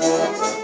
Дякую.